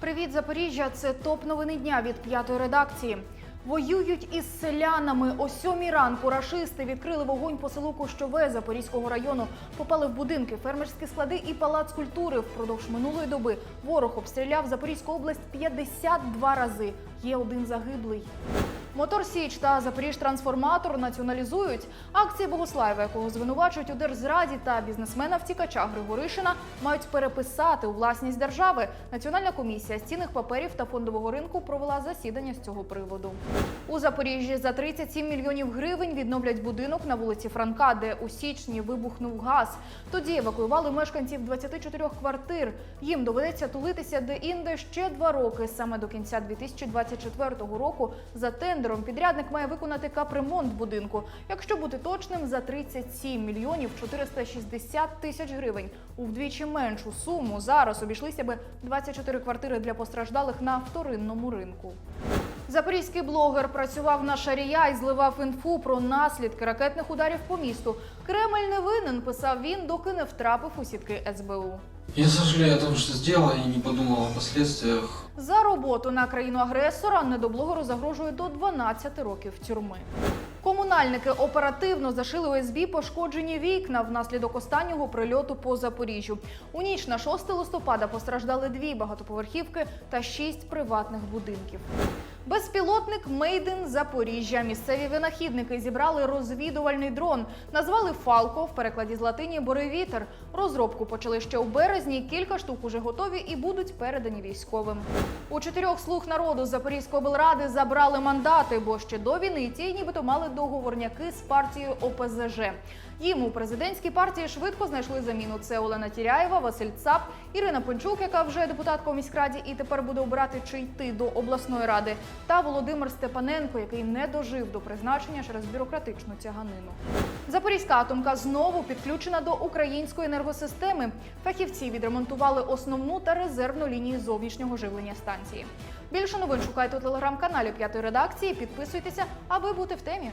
Привіт, Запоріжжя! Це топ новини дня від п'ятої редакції. Воюють із селянами. О сьомій ранку рашисти відкрили вогонь по селу Кощове Запорізького району. Попали в будинки, фермерські склади і палац культури. Впродовж минулої доби ворог обстріляв Запорізьку область 52 рази. Є один загиблий. Мотор Січ та Запоріжтрансформатор націоналізують. Акції Богослаєва, якого звинувачують у держзраді та бізнесмена втікача Григоришина, мають переписати у власність держави. Національна комісія з цінних паперів та фондового ринку провела засідання з цього приводу. У Запоріжжі за 37 мільйонів гривень відновлять будинок на вулиці Франка, де у січні вибухнув газ. Тоді евакуювали мешканців 24 квартир. Їм доведеться тулитися де-інде ще два роки. Саме до кінця 2024 року за тендером підрядник має виконати капремонт будинку. Якщо бути точним, за 37 мільйонів 460 тисяч гривень. У вдвічі меншу суму зараз обійшлися би 24 квартири для постраждалих на вторинному ринку. Запорізький блогер працював на шарія і зливав інфу про наслідки ракетних ударів по місту. Кремль не винен, писав він, доки не втрапив у сітки СБУ. Я сожалею о том, что сделал и не подумал о последствиях. За роботу на країну агресора недоблогеру загрожує до 12 років тюрми. Комунальники оперативно зашили ОСБ пошкоджені вікна внаслідок останнього прильоту по Запоріжжю. У ніч на 6 листопада постраждали дві багатоповерхівки та шість приватних будинків. Безпілотник Мейден Запоріжжя. Місцеві винахідники зібрали розвідувальний дрон. Назвали Фалко в перекладі з латині Боревітер. Розробку почали ще у березні. Кілька штук уже готові і будуть передані військовим. У чотирьох слуг народу Запорізької облради забрали мандати, бо ще до війни ті нібито мали договорняки з партією ОПЗЖ. Їм у президентській партії швидко знайшли заміну. Це Олена Тіряєва, Василь Цап, Ірина Пенчук, яка вже депутатка у міськраді і тепер буде обирати чи йти до обласної ради, та Володимир Степаненко, який не дожив до призначення через бюрократичну тяганину. Запорізька атомка знову підключена до української енергосистеми. Фахівці відремонтували основну та резервну лінії зовнішнього живлення станції. Більше новин шукайте у телеграм-каналі п'ятої редакції. Підписуйтеся, аби бути в темі.